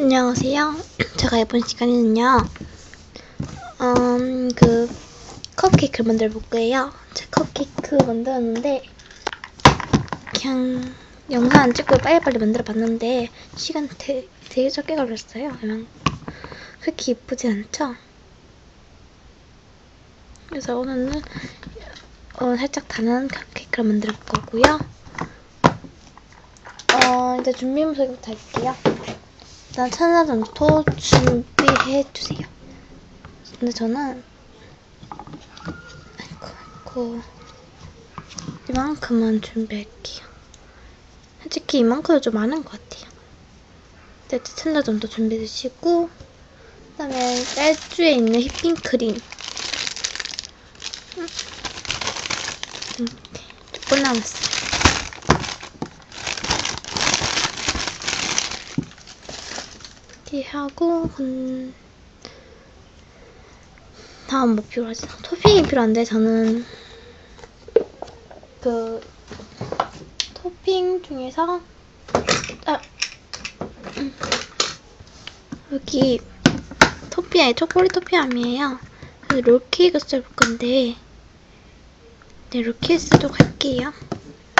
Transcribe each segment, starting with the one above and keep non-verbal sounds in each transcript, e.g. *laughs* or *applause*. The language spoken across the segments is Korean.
안녕하세요. 제가 이번 시간에는요, 음, 그, 컵케이크를 만들어 볼 거예요. 제가 컵케이크 만들었는데, 그냥 영상 안 찍고 빨리빨리 만들어 봤는데, 시간 되게, 되게 적게 걸렸어요. 그냥, 그렇게 이쁘지 않죠? 그래서 오늘은, 어, 살짝 단한 컵케이크를 만들 거고요. 어, 일단 준비 물서기부터 할게요. 일단 천사점토 준비해 주세요. 근데 저는 아이고 아이고 이만큼만 준비할게요. 솔직히 이만큼은 좀 많은 것 같아요. 일단 천사점토 준비해 주시고 그다음에 쌀주에 있는 휘핑 크림 음. 이렇게 조금 남았어요. 이렇게 하고 음, 다음 뭐 필요하지? 토핑이 필요한데 저는 그 토핑 중에서 아, 음, 여기 토핑 초콜릿. 그래서 롤케이크 써볼 건데 네 롤케이크 쓰도록 할게요.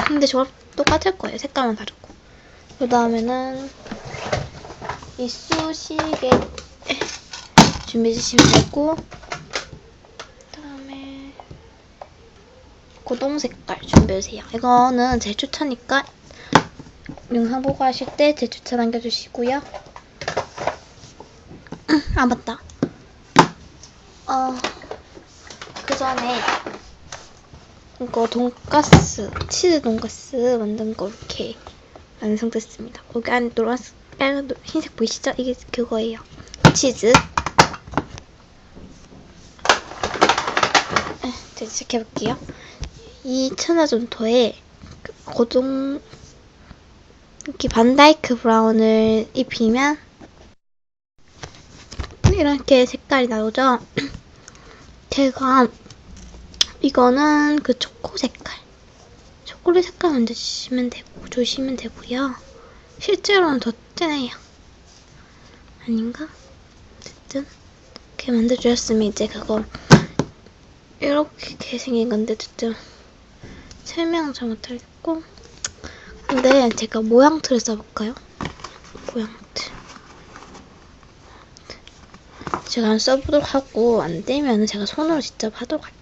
근데 저랑 똑같을 거예요. 색깔만 다르고. 그 다음에는 이쑤시개 준비해 주시면 되고 그다음에 고동 색깔 준비해 주세요. 이거는 제 추천이니까 영상 보고 하실 때 제 추천 남겨주시고요. *clears throat* 아 맞다. 어 그 전에 이거 돈가스 치즈 돈가스 만든 거 이렇게 완성됐습니다. 여기 안에 노란색 빨간 흰색 보이시죠? 이게 그거예요. 치즈. 자, 시작해볼게요. 이 천하점토에 그 고동 이렇게 반다이크 브라운을 입히면 이렇게 색깔이 나오죠? *clears throat* 제가 이거는 그 초코 색깔 초콜릿 색깔 만드시면 되고 조시면 되고요. 실제로는 더 진해요. 아닌가? 어쨌든 이렇게 만들어주셨으면 이제 그거 이렇게 생긴 건데 어쨌든 설명 잘 못하겠고 근데 제가 모양틀을 써볼까요? 모양틀 제가 안 써보도록 하고 안 되면 제가 손으로 직접 하도록 할게요.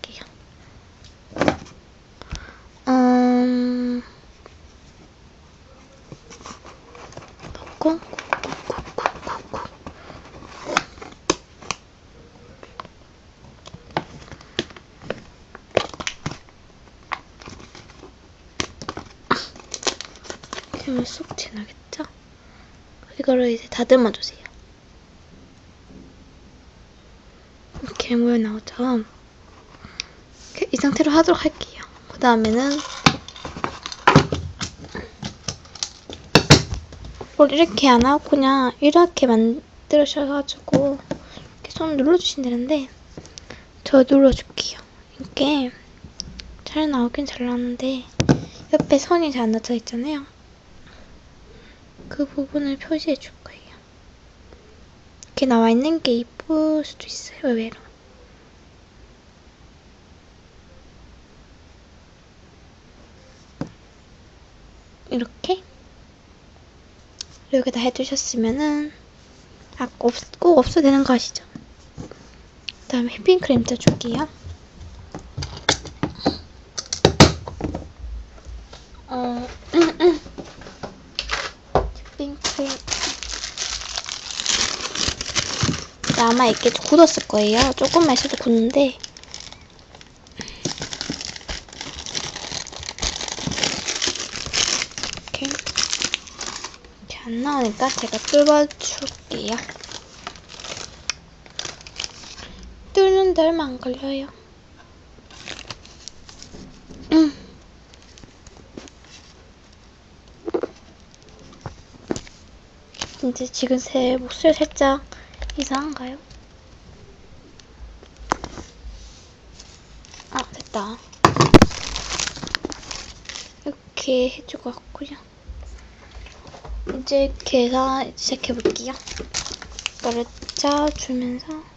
그러면 쏙 지나겠죠? 이거를 이제 다듬어 주세요. 이렇게 모양 나오죠? 이렇게 이 상태로 하도록 할게요. 그 다음에는 뭘 이렇게 안 하고 그냥 이렇게 만들으셔가지고 이렇게 손 눌러주시면 되는데 저 눌러줄게요. 이게 잘 나오긴 잘 나오는데 옆에 선이 잘안 나져 있잖아요. 그 부분을 표시해 줄 거예요. 이렇게 나와 있는 게 이쁠 수도 있어요. 의외로. 이렇게 여기다 해두셨으면은 아, 없, 꼭 없어도 되는 거 아시죠? 그 다음에 휘핑크림 짜줄게요. 어, 휘핑크림 아마 이게 굳었을 거예요. 조금만 있어도 굳는데 이렇게 이렇게 안 나오니까 제가 뚫어줄게요. 뚫는데 얼마 안 걸려요. 음. 이제 지금 제 목소리 살짝 이상한가요? 아, 됐다. 이렇게 해줄 것 같고요. 이제 이렇게 해서 시작해 볼게요. 이거를 짜주면서.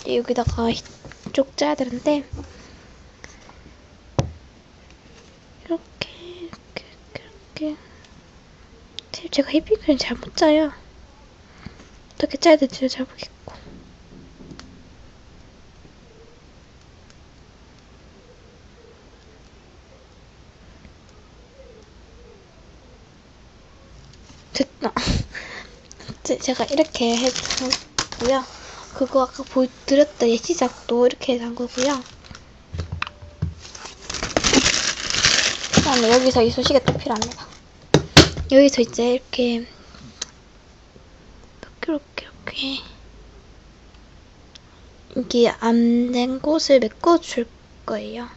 이제 여기다가 쪽 짜야 되는데 이렇게 이렇게 이렇게 이렇게 사실 제가 휘핑크림 잘못 짜요. 어떻게 짜야 될지 잘 모르겠고 됐다. *laughs* 제- 제가 이렇게 해주고요. 그거 아까 보여드렸던 예시작도 이렇게 한 거고요. 그다음에 여기서 이 소식이 또 필요합니다. 여기서 이제 이렇게 이렇게 이렇게 이게 안 된 곳을 메꿔줄 거예요.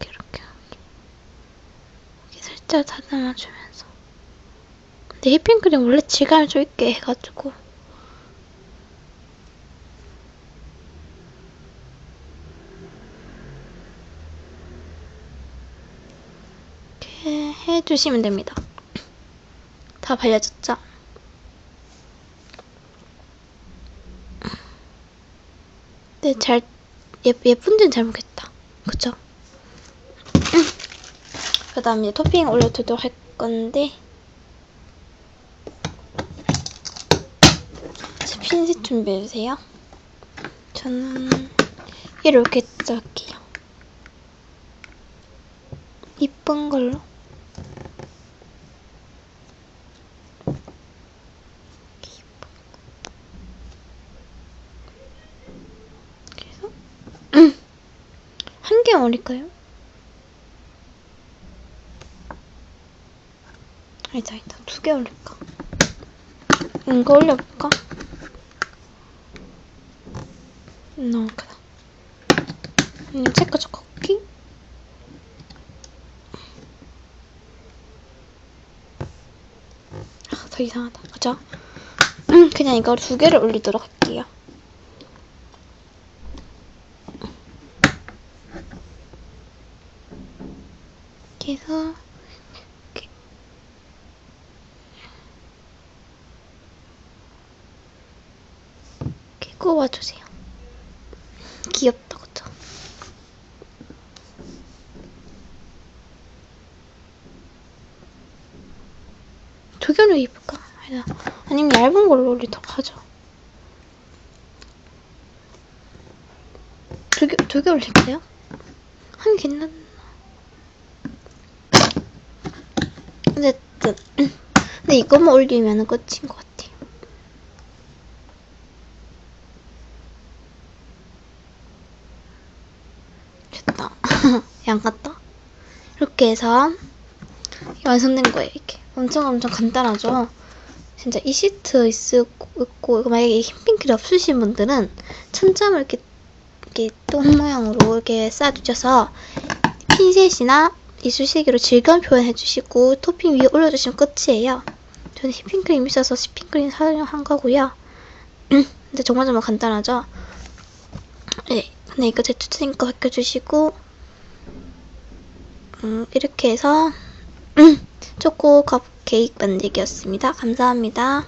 이렇게 이렇게 여기 살짝 다듬어주면서 근데 휘핑크림 원래 질감이 좀 있게 해가지고 이렇게 해주시면 됩니다. 다 발려졌죠? 네, 잘 예, 예쁜지는 잘 모르겠다. 그쵸? 그 다음에 토핑 올려두도록 할 건데 제 핀셋 준비해주세요. 저는 이렇게 짤게요. 이쁜 걸로. 그래서 올릴까요? 아니다, 아니다. 두 개 올릴까? 이거 올려볼까? 너무 크다. 음, 체크 초코키? 아, 더 이상하다. 그죠? 음, 그냥 이거 두 개를 올리도록 할게요. 이렇게 해서 이렇게 이렇게 꼽아주세요. 귀엽다, 그쵸? 두 개로 입을까? 아니면 얇은 걸로 올리도록 하죠. 두 개, 두 개 올릴게요. 한개괜찮나? 어쨌든. *clears throat* 근데 이것만 올리면 끝인 것 같아요. 됐다. *laughs* 양 같다. 이렇게 해서 완성된 거예요. 이렇게 엄청 엄청 간단하죠. 진짜 이 시트 있고, 만약에 흰핑크가 없으신 분들은 천점을 이렇게 이렇게 똥 모양으로 이렇게 쌓아주셔서 핀셋이나 이쑤시개로 질감 표현해주시고 토핑 위에 올려주시면 끝이에요. 저는 휘핑크림 있어서 휘핑크림 사용한 거고요. *clears throat* 근데 정말 정말 간단하죠. 네, 근데 이거 제 투트님 거 벗겨주시고 음, 이렇게 해서 *clears throat* 초코 컵 케이크 만들기였습니다. 감사합니다.